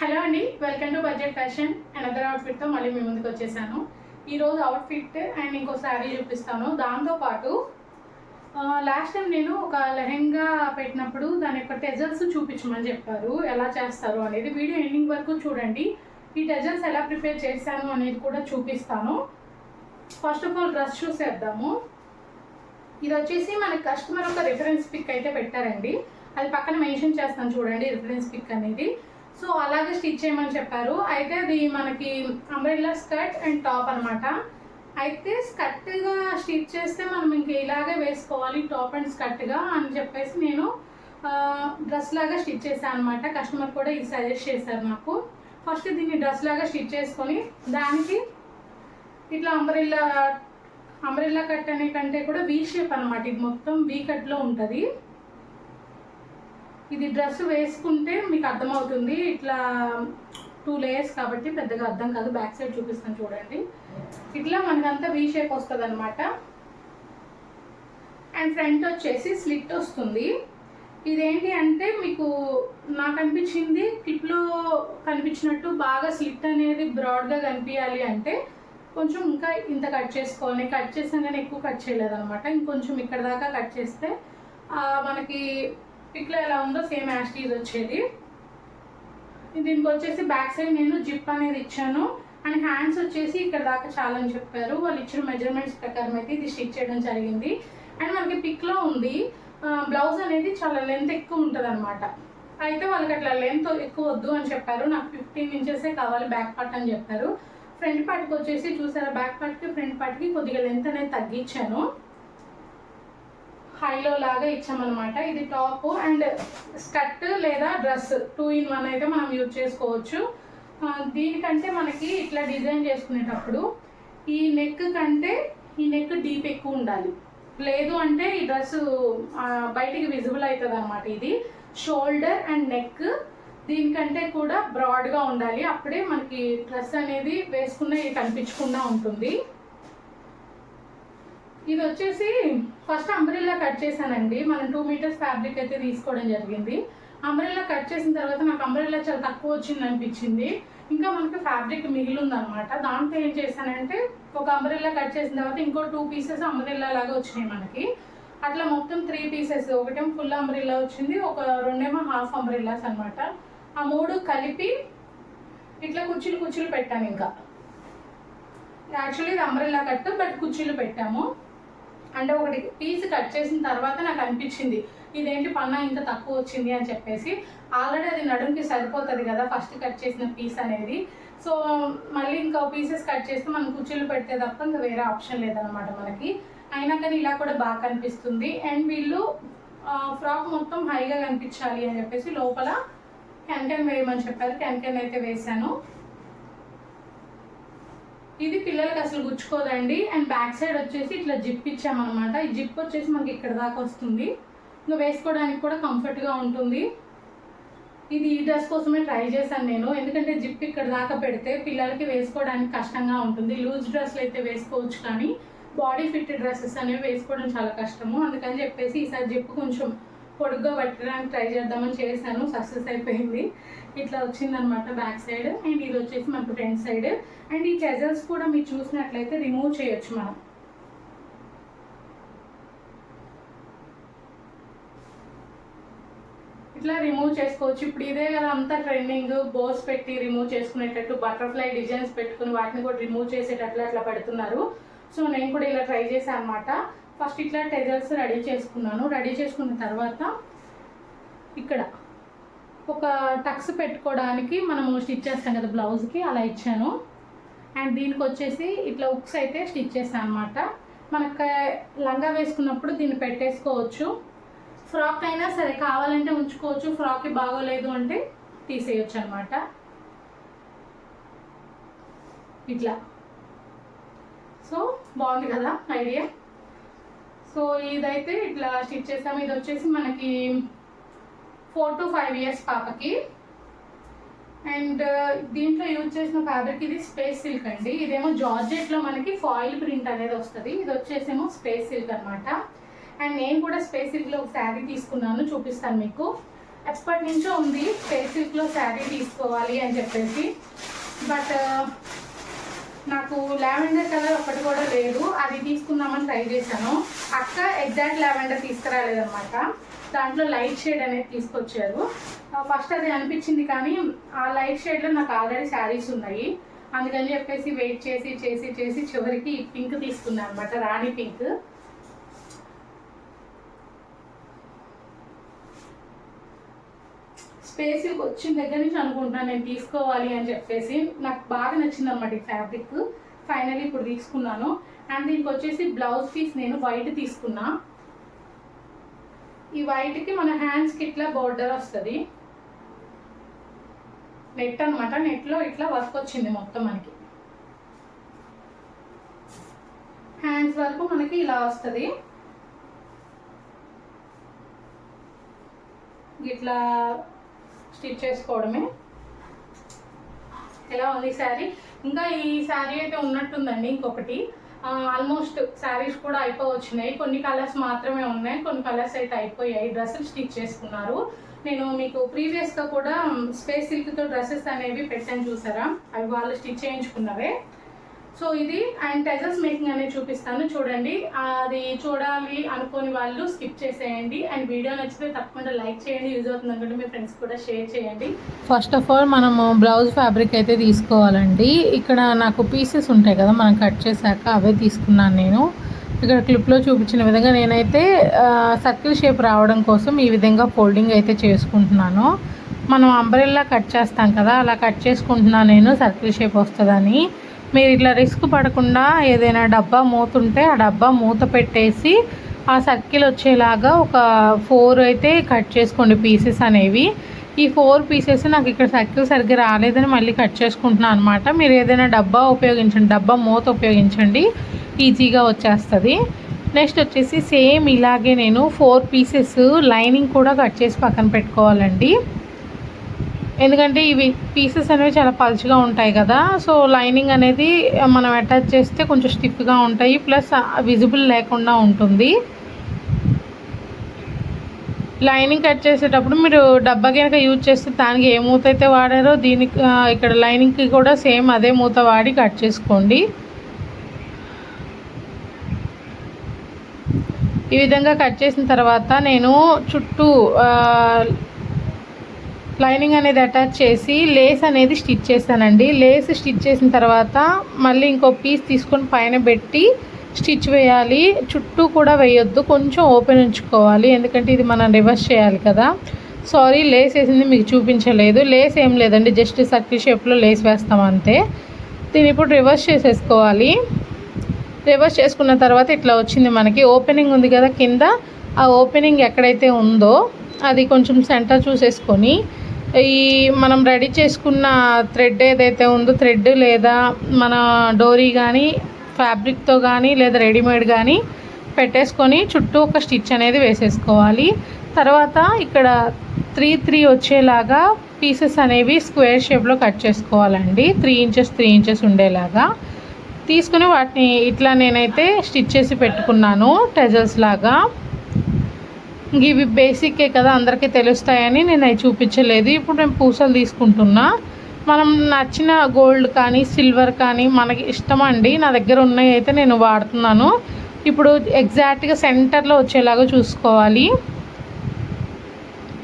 Hello అండి welcome to budget fashion. And other అవుట్ఫిట్తో మళ్ళీ మీ ముందుకు వచ్చేసాను. ఈరోజు అవుట్ఫిట్ అండ్ ఇంకో శారీ చూపిస్తాను. దాంతోపాటు లాస్ట్ టైం నేను ఒక లెహెంగా పెట్టినప్పుడు దాని యొక్క టెజల్స్ చూపించమని చెప్పారు. ఎలా చేస్తారు అనేది వీడియో ఎండింగ్ వరకు చూడండి. ఈ టెజల్స్ ఎలా ప్రిపేర్ చేశాను అనేది కూడా చూపిస్తాను. ఫస్ట్ ఆఫ్ ఆల్ డ్రెస్ చూసేద్దాము. ఇది వచ్చేసి మన కస్టమర్ ఒక రిఫరెన్స్ పిక్ అయితే పెట్టారండి. అది పక్కన మెన్షన్ చేస్తాను చూడండి రిఫరెన్స్ పిక్ అనేది. సో అలాగే స్టిచ్ చేయమని చెప్పారు. అయితే అది మనకి అంబ్రెల్లా స్కర్ట్ అండ్ టాప్ అనమాట అయితే స్కర్ట్గా స్టిచ్ చేస్తే మనం ఇంక ఇలాగే వేసుకోవాలి టాప్ అండ్ స్కర్ట్గా అని చెప్పేసి నేను డ్రెస్ లాగా స్టిచ్ చేశాను అనమాట కస్టమర్ కూడా ఇది సజెస్ట్ చేశారు నాకు. ఫస్ట్ దీన్ని డ్రెస్ లాగా స్టిచ్ చేసుకొని దానికి ఇట్లా అంబ్రెల్లా అంబ్రెల్లా కట్ అనే కంటే కూడా వీ షేప్ అనమాట ఇది మొత్తం వీ కట్లో ఉంటుంది. ఇది డ్రెస్ వేసుకుంటే మీకు అర్థమవుతుంది. ఇట్లా టూ లేయర్స్ కాబట్టి పెద్దగా అర్థం కాదు. బ్యాక్ సైడ్ చూపిస్తాను చూడండి. ఇట్లా మనకంతా వీ షేప్ వస్తుంది అనమాట అండ్ ఫ్రంట్ వచ్చేసి స్లిట్ వస్తుంది. ఇదేంటి అంటే మీకు నాకు అనిపించింది క్లిప్లో కనిపించినట్టు బాగా స్లిట్ అనేది బ్రాడ్గా కనిపించాలి అంటే కొంచెం ఇంకా ఇంత కట్ చేసుకోవాలి. కట్ చేసాను కానీ ఎక్కువ కట్ చేయలేదు అనమాట ఇంకొంచెం ఇక్కడ దాకా కట్ చేస్తే మనకి పిక్లో ఎలా ఉందో సేమ్ యాస్టీజ్ వచ్చేది. దీనికి వచ్చేసి బ్యాక్ సైడ్ నేను జిప్ అనేది ఇచ్చాను. అండ్ హ్యాండ్స్ వచ్చేసి ఇక్కడ దాకా చాలా అని చెప్పారు. వాళ్ళు ఇచ్చిన మెజర్మెంట్స్ ప్రకారం అయితే ఇది స్టిచ్ చేయడం జరిగింది. అండ్ మనకి పిక్లో ఉంది. బ్లౌజ్ అనేది చాలా లెంత్ ఎక్కువ ఉంటుంది అనమాట అయితే వాళ్ళకి అట్లా లెంత్ ఎక్కువ వద్దు అని చెప్పారు. నాకు ఫిఫ్టీన్ ఇంచెసే కావాలి బ్యాక్ పార్ట్ అని చెప్పారు. ఫ్రంట్ పార్ట్కి వచ్చేసి చూసారా బ్యాక్ పార్ట్కి ఫ్రంట్ పార్ట్కి కొద్దిగా లెంత్ అనేది తగ్గించాను. హైలో లాగా ఇచ్చామన్నమాట. ఇది టాప్ అండ్ స్కర్ట్ లేదా డ్రెస్ టూ ఇన్ వన్ అయితే మనం యూజ్ చేసుకోవచ్చు. దీనికంటే మనకి ఇట్లా డిజైన్ చేసుకునేటప్పుడు ఈ నెక్ కంటే ఈ నెక్ డీప్ ఎక్కువ ఉండాలి. లేదు అంటే ఈ డ్రెస్ బయటికి విజిబుల్ అవుతుంది అనమాట ఇది. షోల్డర్ అండ్ నెక్ దీనికంటే కూడా బ్రాడ్గా ఉండాలి. అప్పుడే మనకి డ్రెస్ అనేది వేసుకున్న కనిపించకుండా ఉంటుంది. ఇది వచ్చేసి ఫస్ట్ అంబ్రెల్లా కట్ చేశానండి. మనం టూ మీటర్స్ ఫ్యాబ్రిక్ అయితే తీసుకోవడం జరిగింది. అంబ్రెల్లా కట్ చేసిన తర్వాత నాకు అంబ్రెల్లా చాలా తక్కువ వచ్చింది అనిపించింది. ఇంకా మనకి ఫ్యాబ్రిక్ మిగిలి దాంతో ఏం చేశానంటే ఒక అంబ్రెల్లా కట్ చేసిన తర్వాత ఇంకో టూ పీసెస్ అంబ్రెల్లా లాగా వచ్చినాయి మనకి. అట్లా మొత్తం త్రీ పీసెస్ ఒకటేమో ఫుల్ అంబ్రెల్లా వచ్చింది ఒక రెండేమో హాఫ్ అంబ్రెల్లాస్ అనమాట ఆ మూడు కలిపి ఇట్లా కుర్చీలు కుర్చీలు పెట్టాను ఇంకా. యాక్చువల్లీ ఇది అంబ్రెల్లా కట్ బట్ కుర్చీలు పెట్టాము. అంటే ఒకటి పీస్ కట్ చేసిన తర్వాత నాకు అనిపించింది ఇదేంటి పన్నా ఇంత తక్కువ వచ్చింది? అని చెప్పేసి. ఆల్రెడీ అది నడుంకి సరిపోతుంది కదా ఫస్ట్ కట్ చేసిన పీస్ అనేది. సో మళ్ళీ ఇంకా పీసెస్ కట్ చేస్తే మనం కుర్చీలు పెడితే తప్ప ఇంకా వేరే ఆప్షన్ లేదనమాట మనకి. అయినా కానీ ఇలా కూడా బాగా కనిపిస్తుంది. అండ్ వీళ్ళు ఫ్రాక్ మొత్తం హైగా కనిపించాలి అని చెప్పేసి లోపల క్యాన్ క్యాన్ వేయమని చెప్పారు. క్యాన్ క్యాన్ అయితే వేశాను. ఇది పిల్లలకి అసలు గుచ్చుకోదండి. అండ్ బ్యాక్ సైడ్ వచ్చేసి ఇట్లా జిప్ ఇచ్చామన్నమాట. ఈ జిప్ వచ్చేసి మనకి ఇక్కడ దాకా వస్తుంది. ఇంకా వేసుకోవడానికి కూడా కంఫర్ట్గా ఉంటుంది. ఇది ఈ డ్రెస్ కోసమే ట్రై చేశాను నేను. ఎందుకంటే జిప్ ఇక్కడ దాకా పెడితే పిల్లలకి వేసుకోవడానికి కష్టంగా ఉంటుంది. లూజ్ డ్రెస్లు అయితే వేసుకోవచ్చు కానీ బాడీ ఫిట్ డ్రెస్సెస్ అనేవి వేసుకోవడం చాలా కష్టము. అందుకని చెప్పేసి ఈసారి జిప్ కొంచెం పొడుగ్గా పట్టడానికి ట్రై చేద్దామని చేశాను. సక్సెస్ అయిపోయింది. ఇట్లా వచ్చిందనమాట బ్యాక్ సైడ్. అండ్ ఇది వచ్చేసి మనకు ఫ్రంట్ సైడ్. అండ్ ఈ చెజల్స్ కూడా మీరు చూసినట్లయితే రిమూవ్ చేయొచ్చు మనం. ఇట్లా రిమూవ్ చేసుకోవచ్చు. ఇప్పుడు ఇదే కదా అంతా ట్రెండింగ్. బోస్ పెట్టి రిమూవ్ చేసుకునేటట్టు బటర్ఫ్లై డిజైన్స్ పెట్టుకుని వాటిని కూడా రిమూవ్ చేసేటట్లు అట్లా పెడుతున్నారు. సో నేను కూడా ఇలా ట్రై చేశాను అనమాట ఫస్ట్ ఇట్లా టెజల్స్ రెడీ చేసుకున్నాను. రెడీ చేసుకున్న తర్వాత ఇక్కడ ఒక టక్స్ పెట్టుకోవడానికి మనము స్టిచ్ చేస్తాం కదా బ్లౌజ్కి అలా ఇచ్చాను. అండ్ దీనికి వచ్చేసి ఇట్లా ఉక్స్ అయితే స్టిచ్ చేస్తాను అనమాట మనకు లంగా వేసుకున్నప్పుడు దీన్ని పెట్టేసుకోవచ్చు. ఫ్రాక్ అయినా సరే కావాలంటే ఉంచుకోవచ్చు. ఫ్రాక్ బాగోలేదు అంటే తీసేయచ్చు అనమాట ఇట్లా. సో బాగుంది కదా ఐడియా? సో ఇదైతే ఇట్లా స్టిచ్ చేసాము. ఇది వచ్చేసి మనకి ఫోర్ టు ఫైవ్ ఇయర్స్ పాపకి. అండ్ దీంట్లో యూజ్ చేసిన ఫ్యాబ్రిక్ ఇది స్పేస్ సిల్క్ అండి. ఇదేమో జార్జెట్లో మనకి ఫాయిల్ ప్రింట్ అనేది వస్తుంది. ఇది వచ్చేసేమో స్పేస్ సిల్క్ అనమాట అండ్ నేను కూడా స్పేస్ సిల్క్లో ఒక శారీ తీసుకున్నాను చూపిస్తాను మీకు. ఎప్పటి నుంచో ఉంది స్పేస్ సిల్క్లో శారీ తీసుకోవాలి అని చెప్పేసి. బట్ నాకు లావెండర్ కలర్ ఒకటి కూడా లేదు. అది తీసుకుందామని ట్రై చేశాను. అక్క ఎగ్జాక్ట్ లావెండర్ తీసుకురాలేదన్నమాట. దాంట్లో లైట్ షేడ్ అనేది తీసుకొచ్చారు. ఫస్ట్ అది అనిపించింది కానీ ఆ లైట్ షేడ్లో నాకు ఆల్రెడీ శారీస్ ఉన్నాయి. అందుకని చెప్పేసి వెయిట్ చేసి చేసి చేసి చివరికి పింక్ తీసుకున్నాను అనమాట రాణి పింక్. స్పేస్కి వచ్చిన దగ్గర నుంచి అనుకుంటున్నాను నేను తీసుకోవాలి అని చెప్పేసి. నాకు బాగా నచ్చింది అనమాట ఈ ఫ్యాబ్రిక్ ఫైనల్ ఇప్పుడు తీసుకున్నాను. అండ్ దీనికి వచ్చేసి బ్లౌజ్ పీస్ నేను వైట్ తీసుకున్నా. ఈ వైట్కి మన హ్యాండ్స్కి ఇట్లా బోర్డర్ వస్తుంది. నెట్ అనమాట నెట్లో ఇట్లా వర్క్ వచ్చింది మొత్తం మనకి. హ్యాండ్స్ వరకు మనకి ఇలా వస్తుంది. ఇట్లా స్టిచ్ చేసుకోవడమే. ఎలా ఉంది శారీ? ఇంకా ఈ శారీ అయితే ఉన్నట్టుందండి ఇంకొకటి. ఆల్మోస్ట్ శారీస్ కూడా అయిపోవచ్చినాయి కొన్ని కలర్స్ మాత్రమే ఉన్నాయి. కొన్ని కలర్స్ అయితే అయిపోయాయి. డ్రెస్సులు స్టిచ్ చేసుకున్నారు. నేను మీకు ప్రీవియస్గా కూడా స్పేస్ సిల్క్తో డ్రెస్సెస్ అనేవి పెట్టాను చూసారా? అవి వాళ్ళు స్టిచ్ చేయించుకున్నవే. సో ఇది అండ్ టెజల్స్ మేకింగ్ అనేది చూపిస్తాను చూడండి. అది చూడాలి అనుకోని వాళ్ళు స్కిప్ చేసేయండి. అండ్ వీడియో నచ్చితే తప్పకుండా లైక్ చేయండి. యూజ్ అవుతుంది అనుకుంటే మీ ఫ్రెండ్స్ కూడా షేర్ చేయండి. ఫస్ట్ ఆఫ్ ఆల్ మనము బ్లౌజ్ ఫ్యాబ్రిక్ అయితే తీసుకోవాలండి. ఇక్కడ నాకు పీసెస్ ఉంటాయి కదా మనం కట్ చేశాక అవే తీసుకున్నాను నేను. ఇక్కడ క్లిప్లో చూపించిన విధంగా నేనైతే సర్కిల్ షేప్ రావడం కోసం ఈ విధంగా ఫోల్డింగ్ అయితే చేసుకుంటున్నాను. మనం అంబ్రెల్లా కట్ చేస్తాం కదా అలా కట్ చేసుకుంటున్నాను నేను సర్కిల్ షేప్ వస్తుందని. మీరు ఇట్లా రిస్క్ పడకుండా ఏదైనా డబ్బా మూతుంటే ఆ డబ్బా మూత పెట్టేసి ఆ సర్కిల్ వచ్చేలాగా ఒక ఫోర్ అయితే కట్ చేసుకోండి పీసెస్ అనేవి. ఈ ఫోర్ పీసెస్ నాకు ఇక్కడ సర్కిల్ సరిగ్గా రాలేదని మళ్ళీ కట్ చేసుకుంటున్నాను అనమాట మీరు ఏదైనా డబ్బా ఉపయోగించండి డబ్బా మూత ఉపయోగించండి ఈజీగా వచ్చేస్తుంది. నెక్స్ట్ వచ్చేసి సేమ్ ఇలాగే నేను ఫోర్ పీసెస్ లైనింగ్ కూడా కట్ చేసి పక్కన పెట్టుకోవాలండి. ఎందుకంటే ఇవి పీసెస్ అనేవి చాలా పలుచగా ఉంటాయి కదా. సో లైనింగ్ అనేది మనం అటాచ్ చేస్తే కొంచెం స్టిఫ్గా ఉంటాయి. ప్లస్ విజిబుల్ లేకుండా ఉంటుంది. లైనింగ్ కట్ చేసేటప్పుడు మీరు డబ్బా కనుక యూజ్ చేస్తే దానికి ఏ మూత అయితే వాడారో దీనికి ఇక్కడ లైనింగ్కి కూడా సేమ్ అదే మూత వాడి కట్ చేసుకోండి. ఈ విధంగా కట్ చేసిన తర్వాత నేను చుట్టూ లైనింగ్ అనేది అటాచ్ చేసి లేస్ అనేది స్టిచ్ చేశానండి. లేస్ స్టిచ్ చేసిన తర్వాత మళ్ళీ ఇంకో పీస్ తీసుకొని పైన పెట్టి స్టిచ్ వేయాలి. చుట్టూ కూడా వేయొద్దు. కొంచెం ఓపెన్ ఉంచుకోవాలి. ఎందుకంటే ఇది మనం రివర్స్ చేయాలి కదా. సారీ లేస్ వేసింది మీకు చూపించలేదు. లేస్ ఏం లేదండి. జస్ట్ సర్కిల్ షేప్లో లేస్ వేస్తాం అంతే. దీన్ని ఇప్పుడు రివర్స్ చేసేసుకోవాలి. రివర్స్ చేసుకున్న తర్వాత ఇట్లా వచ్చింది మనకి. ఓపెనింగ్ ఉంది కదా కింద. ఆ ఓపెనింగ్ ఎక్కడైతే ఉందో అది కొంచెం సెంటర్ చూసేసుకొని ఈ మనం రెడీ చేసుకున్న థ్రెడ్ ఏదైతే ఉందో థ్రెడ్ లేదా మన డోరీ కానీ ఫ్యాబ్రిక్తో కానీ లేదా రెడీమేడ్ కానీ పెట్టేసుకొని చుట్టూ ఒక స్టిచ్ అనేది వేసేసుకోవాలి. తర్వాత ఇక్కడ త్రీ త్రీ వచ్చేలాగా పీసెస్ అనేవి స్క్వేర్ షేప్లో కట్ చేసుకోవాలండి. త్రీ ఇంచెస్ త్రీ ఇంచెస్ ఉండేలాగా. తీసుకుని వాటిని ఇట్లా నేనైతే స్టిచ్ చేసి పెట్టుకున్నాను టెజల్స్ లాగా. ఇవి బేసిక్కే కదా అందరికీ తెలుస్తాయని నేను అవి చూపించలేదు. ఇప్పుడు నేను పూసలు తీసుకుంటున్నా. మనం నచ్చిన గోల్డ్ కానీ సిల్వర్ కానీ మనకి ఇష్టం అండి. నా దగ్గర ఉన్నాయి అయితే నేను వాడుతున్నాను. ఇప్పుడు ఎగ్జాక్ట్గా సెంటర్లో వచ్చేలాగా చూసుకోవాలి.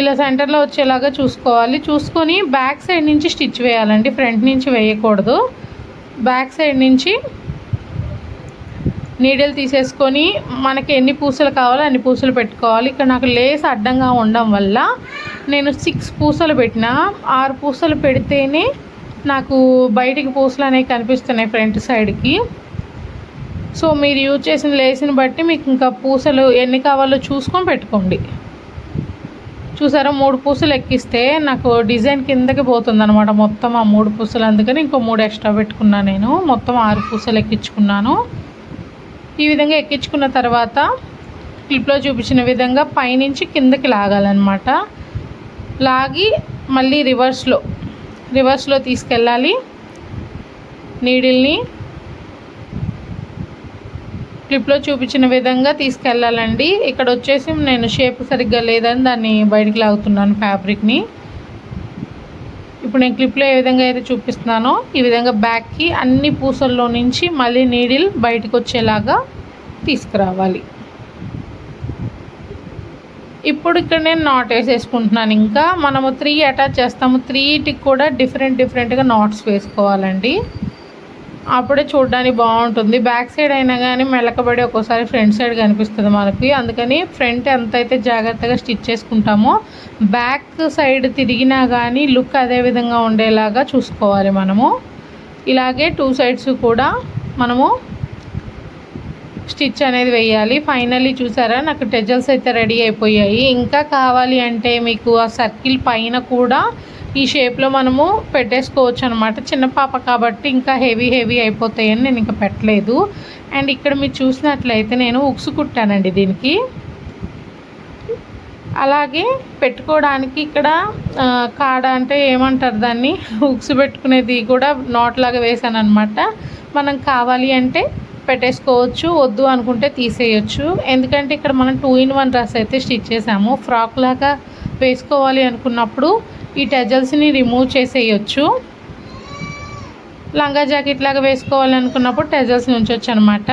ఇలా సెంటర్లో వచ్చేలాగా చూసుకోవాలి. చూసుకొని బ్యాక్ సైడ్ నుంచి స్టిచ్ వేయాలండి. ఫ్రంట్ నుంచి వేయకూడదు. బ్యాక్ సైడ్ నుంచి నీడలు తీసేసుకొని మనకి ఎన్ని పూసలు కావాలో అన్ని పూసలు పెట్టుకోవాలి. ఇక్కడ నాకు లేస్ అడ్డంగా ఉండడం వల్ల నేను సిక్స్ పూసలు పెట్టిన. ఆరు పూసలు పెడితేనే నాకు బయటికి పూసలు అనేవి కనిపిస్తున్నాయి ఫ్రంట్ సైడ్కి. సో మీరు యూజ్ చేసిన లేస్ని బట్టి మీకు ఇంకా పూసలు ఎన్ని కావాలో చూసుకొని పెట్టుకోండి. చూసారా? మూడు పూసలు ఎక్కిస్తే నాకు డిజైన్ కిందకి పోతుంది అనమాట మొత్తం ఆ మూడు పూసలు. అందుకని ఇంకో మూడు ఎక్స్ట్రా పెట్టుకున్నాను నేను. మొత్తం ఆరు పూసలు ఎక్కించుకున్నాను. ఈ విధంగా ఎక్కించుకున్న తర్వాత క్లిప్లో చూపించిన విధంగా పైనుంచి కిందకి లాగాలన్నమాట. లాగి మళ్ళీ రివర్స్లో రివర్స్లో తీసుకెళ్ళాలి. నీడిల్ని క్లిప్లో చూపించిన విధంగా తీసుకెళ్ళాలండి. ఇక్కడ వచ్చేసి నేను షేప్ సరిగ్గా లేదని దాన్ని బయటికి లాగుతున్నాను ఫ్యాబ్రిక్ని. ఇప్పుడు నేను క్లిప్లో ఏ విధంగా అయితే చూపిస్తున్నానో ఈ విధంగా బ్యాక్కి అన్ని పూసల్లో నుంచి మళ్ళీ నీడిల్ బయటకు వచ్చేలాగా తీసుకురావాలి. ఇప్పుడు ఇక్కడ నేను నాట్ వేసేసుకుంటున్నాను. ఇంకా మనము త్రీ అటాచ్ చేస్తాము. త్రీటికి కూడా డిఫరెంట్ డిఫరెంట్గా నాట్స్ వేసుకోవాలండి. అప్పుడే చూడడానికి బాగుంటుంది. బ్యాక్ సైడ్ అయినా కానీ మెలకబడి ఒక్కోసారి ఫ్రంట్ సైడ్ కనిపిస్తుంది మనకి. అందుకని ఫ్రంట్ ఎంత అయితే జాగ్రత్తగా స్టిచ్ చేసుకుంటామో బ్యాక్ సైడ్ తిరిగినా కానీ లుక్ అదే విధంగా ఉండేలాగా చూసుకోవాలి మనము. ఇలాగే టూ సైడ్స్ కూడా మనము స్టిచ్ అనేది వేయాలి. ఫైనల్లీ చూసారా నాకు టెజల్స్ అయితే రెడీ అయిపోయాయి. ఇంకా కావాలి అంటే మీకు ఆ సర్కిల్ పైన కూడా ఈ షేప్లో మనము పెట్టేసుకోవచ్చు అనమాట చిన్న పాప కాబట్టి ఇంకా హెవీ హెవీ అయిపోతాయని నేను ఇంకా పెట్టలేదు. అండ్ ఇక్కడ మీరు చూసినట్లయితే నేను ఉక్సు కుట్టానండి దీనికి. అలాగే పెట్టుకోవడానికి ఇక్కడ కాడ అంటే ఏమంటారు దాన్ని? ఉక్సు పెట్టుకునేది కూడా నాట్ లాగా వేసాను అనమాట మనం కావాలి అంటే పెట్టేసుకోవచ్చు వద్దు అనుకుంటే తీసేయచ్చు. ఎందుకంటే ఇక్కడ మనం టూ ఇన్ వన్ డ్రెస్ అయితే స్టిచ్ చేసాము. ఫ్రాక్ లాగా వేసుకోవాలి అనుకున్నప్పుడు ఈ టజల్స్ని రిమూవ్ చేసేయచ్చు. లంగా జాకెట్ లాగా వేసుకోవాలనుకున్నప్పుడు టెజల్స్ టెజల్స్ ఉంచవచ్చు అనమాట